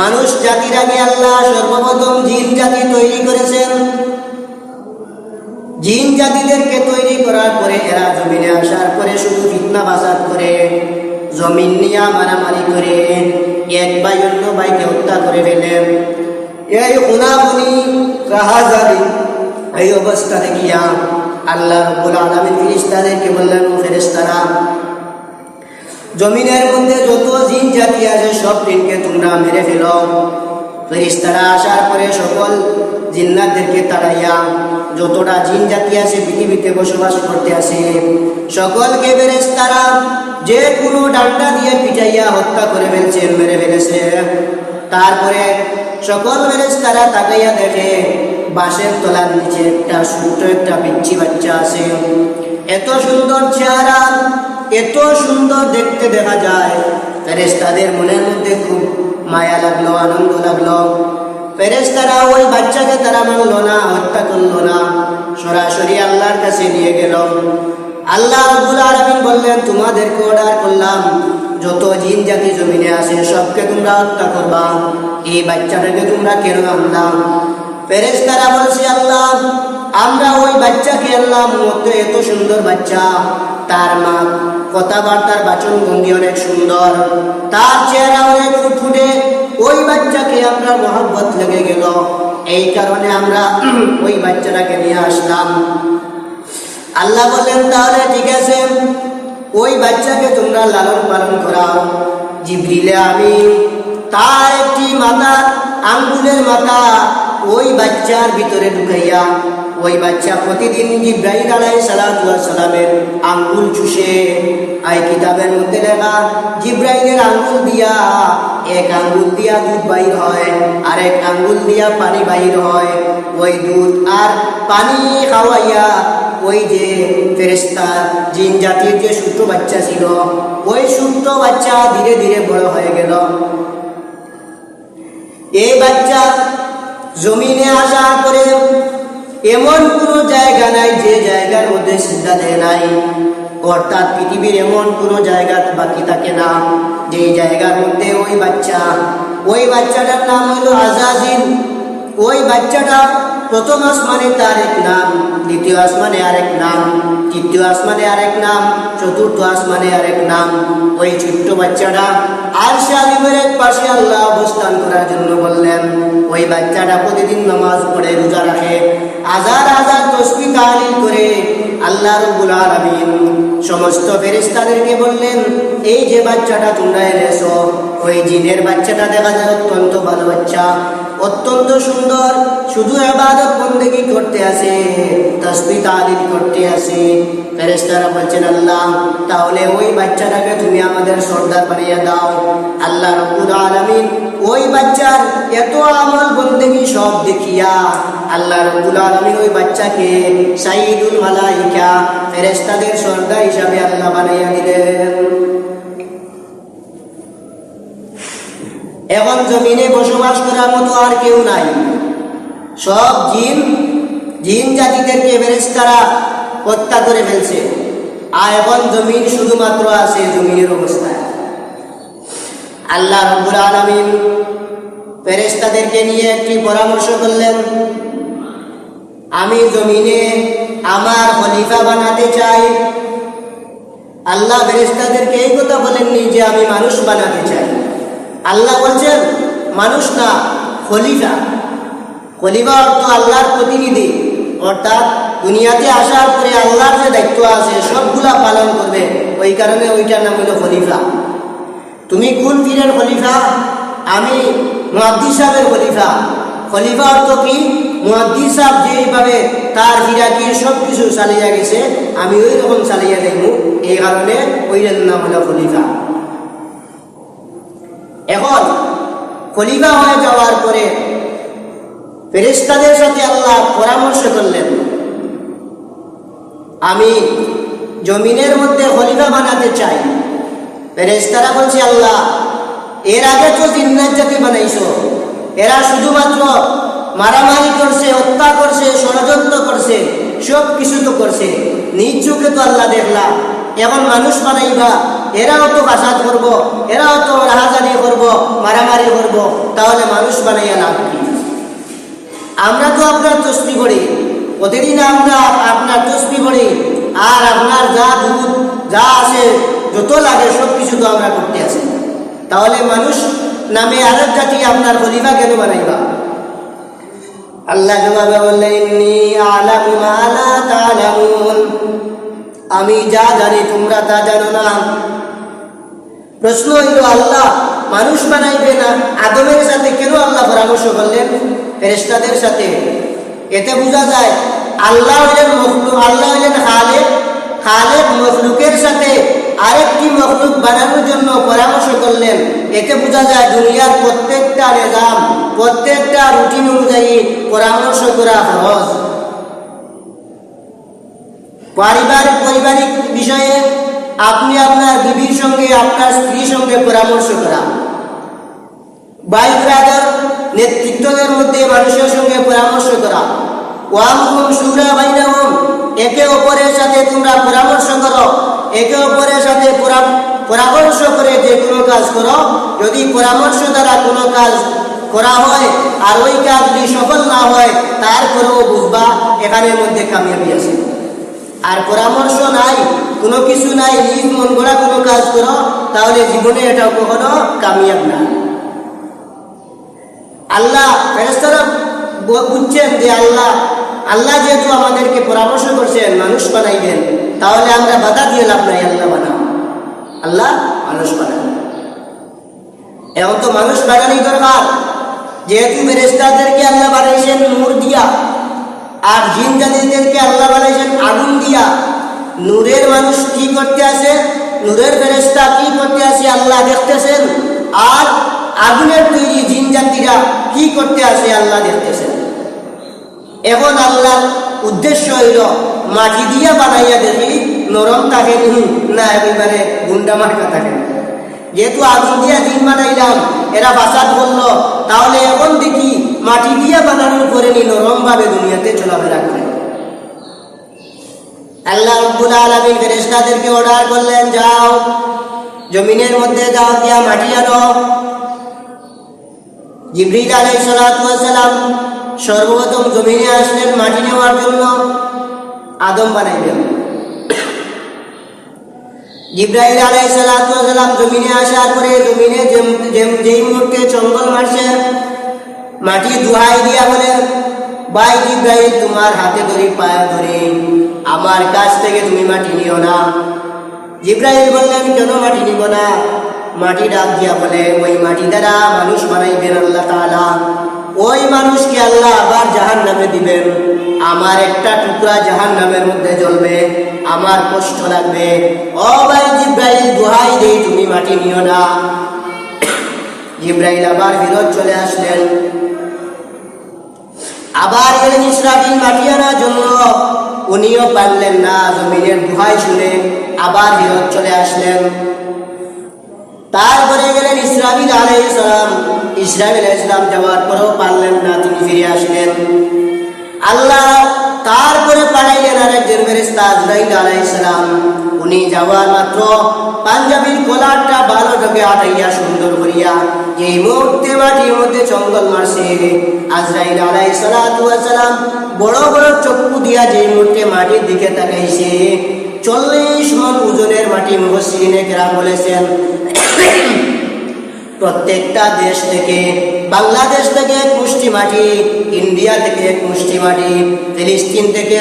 মানুষ জাতির আগে আল্লাহ সর্বপ্রথম জিন জাতি তৈরি করেছেন। জিন জাতিদেরকে তৈরি করার পরে এরা জমিনে আসার পরে শুধু ফিতনা বাসাদ করে, জমিন নিয়ে মারামারি করে, এক ভাই অন্য ভাইকে হত্যা করে ফেলেন এই উনাবুনি রাহাজারি এই অবস্থা দেখিয়া আল্লাহ রব্বুল আলামিন ফেরেশতাদেরকে বললেন, ও ফেরেশতারা জমিনের মধ্যে যত জিন জাতি আছে, সব জিনকে তোমরা মেরে ফেলো। ফেরিস্তারা আসার পরে সকল জিন্নাতদেরকে তাড়াইয়া যতটা জিন জাতি আছে, পৃথিবীতে বসবাস করতে আসে। সকলকে ফেরেস্তারা যে কোনো ডান্ডা দিয়ে পিটাইয়া হত্যা করে ফেলছে, মেরে ফেলেছে। তারপরে সকল ফেরেস্তারা তাকাইয়া দেখে, বাঁশের তলার নিচে একটা ছোট্ট একটা পিচ্ছি বাচ্চা আছে। এত সুন্দর চেহারা এত সুন্দর দেখতে দেখা যায়। ফেরেস্তাদের মনের মধ্যে খুব মায়া লাগল, আনন্দ লাগল। ফেরেস্তারা ওই বাচ্চাকে তারা মানলো না, হত্যা করল না। সরাসরি আল্লাহর কাছে নিয়ে গেল। আল্লাহ আব্দুল আলমিন বললেন, তোমাদেরকে অর্ডার করলাম, যত জিন জাতি জমিনে আছে, সবকে তোমরা হত্যা করবা। এই বাচ্চাটাকে তোমরা কেন আনলাম ফেরেস্তারা বলছে, আল্লাহ আমরা ওই বাচ্চাকে আনলাম মধ্যে এত সুন্দর বাচ্চা, তার মা কথাবার্তার বাচন ভঙ্গি অনেক সুন্দর, তার চেহারা অনেক ফুটফুটে, ওই বাচ্চাকে আমরা মহব্বত লেগে গেল। এই কারণে আমরা ওই বাচ্চাটাকে নিয়ে আসলাম। আল্লাহ বললেন, তাহলে ঠিক আছে, ওই বাচ্চাকে তোমরা লালন পালন করাও। জিবরিলে আমি তার একটি মাথা আঙ্গুলের মাথা ওই বাচ্চার ভিতরে ঢুকাইয়া ওই বাচ্চা প্রতিদিন জিব্রাহিম আলাই সালামের আঙ্গুল চুষে আই কিতাবের মধ্যে লেখা জিব্রাহিমের আঙ্গুল দিয়া, এক আঙ্গুল দিয়া দুধ বাইর হয় আর এক আঙ্গুল দিয়া পানি বাইর হয়। ওই দুধ আর পানি খাওয়াইয়া, ওই যে ফেরেস্তা জিন জাতির যে ছোট্ট বাচ্চা ছিল, ওই ছোট্ট বাচ্চা ধীরে ধীরে বড় হয়ে গেল। এই বাচ্চা জমিনে আসার পরে এমন কোনো জায়গা নাই যে জায়গার মধ্যে সিদ্ধা দেয় নাই। অর্থাৎ পৃথিবীর এমন কোনো জায়গা বাকি থাকে না, যে জায়গার মধ্যে ওই বাচ্চা, ওই বাচ্চাটার নাম হলো আজাজিল ওই বাচ্চাটা প্রথম আসমানে তার এক নাম, দ্বিতীয় আসমানে আরেক নাম, তৃতীয় আসমানে আরেক নাম, চতুর্থ আসমানে আরেক নাম। ওই ছোট্ট বাচ্চাটা আর সে আলিমের এক পাশে আল্লাহ অবস্থান করার জন্য বললেন, ওই বাচ্চাটা প্রতিদিন নামাজ পড়ে, রোজা রাখে, হাজার হাজার তসবি তাহলিল করে আল্লাহ রব্বুল আলামিন সমস্ত ফেরেশতাদেরকে বললেন, এই যে বাচ্চাটা তোমরা এনেছো, ওই জিনের বাচ্চাটা দেখা যায় অত্যন্ত ভালো বাচ্চা অত্যন্ত সুন্দর। শুধু আবাদত বন্দেগি করতে আসে তসবি তালিল করতে আসে। ফেরেশতারা বলছেন, আল্লাহ, তাহলে ওই বাচ্চাটাকে তুমি আমাদের সর্দার বানিয়ে দাও। আল্লাহ রব্বুল আলামিন ওই বাচ্চার এত আমল বন্দেগি সব দেখিয়া আল্লাহ রব্বুল আলামিন ওই বাচ্চাকে সাইদুল মালাইকা, ফেরেশতাদের সর্দার হিসাবে আল্লাহ বানাইয়া দিলেন এখন জমিনে বসবাস করার মতো আর কেউ নাই। সব জিন জিন জাতিদেরকে ফেরেশতারা হত্যা করে ফেলছে। আর এখন জমিন শুধুমাত্র আছে জমিনের অবস্থায়। আল্লাহ রব্বুল আলামিন ফেরেশতাদেরকে নিয়ে একটি পরামর্শ করলেন, আমি জমিনে আমার খলিফা বানাতে চাই। আল্লাহ ফেরেশতাদেরকে এই কথা বলেননি যে আমি মানুষ বানাতে চাই। আল্লাহ বলছেন মানুষ না, খলিফা। খলিফা অর্থ আল্লাহর প্রতিনিধি। অর্থাৎ দুনিয়াতে আসার পরে আল্লাহর যে দায়িত্ব আছে, সবগুলা পালন করবে। ওই কারণে ওইটার নাম হলো খলিফা। তুমি কোন পীরের খলিফা? আমি মুহাদ্দিস সাহেবের খলিফা। খলিফা অর্থ কি? মুহাদ্দিস সাহেব যেভাবে তার হিরাকির সব কিছু চালিয়ে গেছে, আমি ওই রকম চালিয়ে দেখব। এই কারণে ওইটার নাম হলো খলিফা। এখন খলিফা হয়ে যাওয়ার পরে ফেরেস্তাদের সাথে আল্লাহ পরামর্শ করলেন, আমি জমিনের মধ্যে খলিফা বানাতে চাই। ফেরেস্তারা বলছে, আল্লাহ, এর আগে তো জিন্নাত জাতি বানাইছো। এরা শুধুমাত্র মারামারি করছে, হত্যা করছে, ষড়যন্ত্র করছে সব কিছু তো করছে। নিজ চোখে তো আল্লাহ দেখলাম এখন মানুষ বানাইবা, এরাও তো ফাসাদ করব, এরাও তো রাহাজানি করব, মারামারি করব, তাহলে মানুষ বানাইয়া লাভ কি? আমরা তো আপনার তসবি করি প্রতিদিন আমরা আপনার তসবি করি আর আপনার যা দুধ যা আছে, যত লাগে সব কিছু তো আমরা করতে আছি। তাহলে মানুষ নামে আরেক জাতি আপনার খলিফা কেন বানাইবা? আল্লাহ বললেন আমি যা জানি, তোমরা তা জানো না। প্রশ্ন হইল, আল্লাহ মানুষ বানাইবে না? আদমের সাথে কেন আল্লাহ পরামর্শ করলেন? ফেরেস্তাদের সাথে। এতে বোঝা যায়, আল্লাহ হইলেন মখলুক, আল্লাহ হইলেন খালেক। খালেক মখলুকের সাথে আরেকটি মখলুক বানানোর জন্য পরামর্শ করলেন। এতে বোঝা যায়, দুনিয়ার প্রত্যেকটা নিজাম, প্রত্যেকটা রুটিন অনুযায়ী পরামর্শ করা সহজ পারিবারিক পারিবারিক বিষয়ে আপনি আপনার বিবির সঙ্গে, আপনার স্ত্রীর সঙ্গে পরামর্শ করা। ভাই ব্রাদার নেতৃত্বদের মধ্যে মানুষের সঙ্গে পরামর্শ করা। ওয়ামহুম সুরা বাইনাহুম একে অপরের সাথে তোমরা পরামর্শ করো। একে অপরের সাথে পরামর্শ করে যে কোনো কাজ করো। যদি পরামর্শ দ্বারা কোনো কাজ করা হয় আর ওই কাজ যদি সফল না হয় তারপরেও বুঝবা এখানের মধ্যে কামিয়াবি আছে। আর পরামর্শ নাই, কোনো কিছু নাই, নিজ মন গড়া কোনো কাজ করো, তাহলে জীবনে এটা কখনো কামিয়াব না। আল্লাহ বুঝছেন যে আল্লাহ আল্লাহ যেহেতু আমাদেরকে পরামর্শ করছেন, মানুষ বানাইবেন, তাহলে আমরা বাধা দিয়ে লাভ নাই, আল্লাহ বানাও। আল্লাহ মানুষ বানান এখন তো মানুষ বানানোই দরকার। যেহেতু ফেরেস্তাদেরকে আল্লাহ বানাইছেন, নূর দিয়া আর জিন আল্লাহ বানাইছেন আগুন দিয়া। নূরের মানুষ কি করতে আসে নূরের ফেরেস্তা কি করতে আসে আল্লাহ দেখতেছেন। আর আগুনের তৈরি জিন কি করতে আসে আল্লাহ দেখতেছেন। এখন আল্লাহর উদ্দেশ্য হইল মাটি দিয়া বানাইয়া দেখি নরম থাকে নি। না, একেবারে গুন্ডা মার্কা থাকে যেহেতু আগুন দিয়া দিন বানাইলাম, এরা বাসাত বলল তাহলে এখন দেখি মাটি দিয়া বানানোর করে নি নরম ভাবে দুনিয়াতে চলাফেরা করে। আল্লাহ রব্বুল আলামিন ফেরেশতাদেরকে অর্ডার করলেন, যাও, জমিনের মধ্যে যাও দিয়া মাটি আনো। জিবরিল ওয়াস সালাম সর্বপ্রথম জমিনে আসলেন মাটি নেওয়ার জন্য, আদম বানাইলেন। সালাতু ওয়াস সালাম জমিনে আসার পরে জমিনে যেই মুহূর্তে চঙ্গল মারছে মাটি দুহাই দিয়া বলে, ভাই জিব্রাইল তোমার হাতে ধরি, পায়ে ধরি। আমার কাছ থেকে তুমি মাটি নিও না। জিব্রাইল বললেন, কেন মাটি নিব না? মাটি ডাক দিয়া বলে, ওই মাটি দ্বারা মানুষ বানাইবেন আল্লাহ তাআলা। ওই মানুষকে আল্লাহ আবার জাহান নামে দিবেন। আমার একটা টুকরা জাহান নামের মধ্যে জ্বলবে, আমার কষ্ট লাগবে। ও ভাই জিব্রাইল দোহাই দেই, তুমি মাটি নিও না। জিব্রাইল আবার ফিরত চলে আসলেন। আবার গেলেন ইসরাফিল মাটি জন্য উনিও পারলেন না, জমিনের দোহাই শুনে আবার ফিরত চলে আসলেন। তারপরে গেলেন ইসরাফিল আলাইহিস সালাম। ইসরাফিল আলাইহিস সালাম যাওয়ার পরেও পারলেন না, তিনি ফিরে আসলেন। আল্লাহ তারপরে পাঠাইলেন আরেকজন ফেরেশতা আজরাইল আলাইহিস সালাম। উনি যাওয়ার মাত্র পাঞ্জাবির কলারটা ভালো চোখে আটাইয়া সুন্দর করিয়া এই মুহূর্তে মাটির মধ্যে চঙ্গল মারছে। আজরাইল আলাইহিস সালাতু ওয়াস সালাম বড় বড় চক্ষু দিয়া যে মুহূর্তে মাটির দিকে তাকাইছে, চল্লিশ মন ওজনের মাটি মুহসিনে কেরাম বলেছেন, প্রত্যেকটা দেশ থেকে বাংলাদেশ থেকে এক মুষ্টি মাটি ইন্ডিয়া থেকে এক মুষ্টি মাটি ফিলিস্তিন থেকে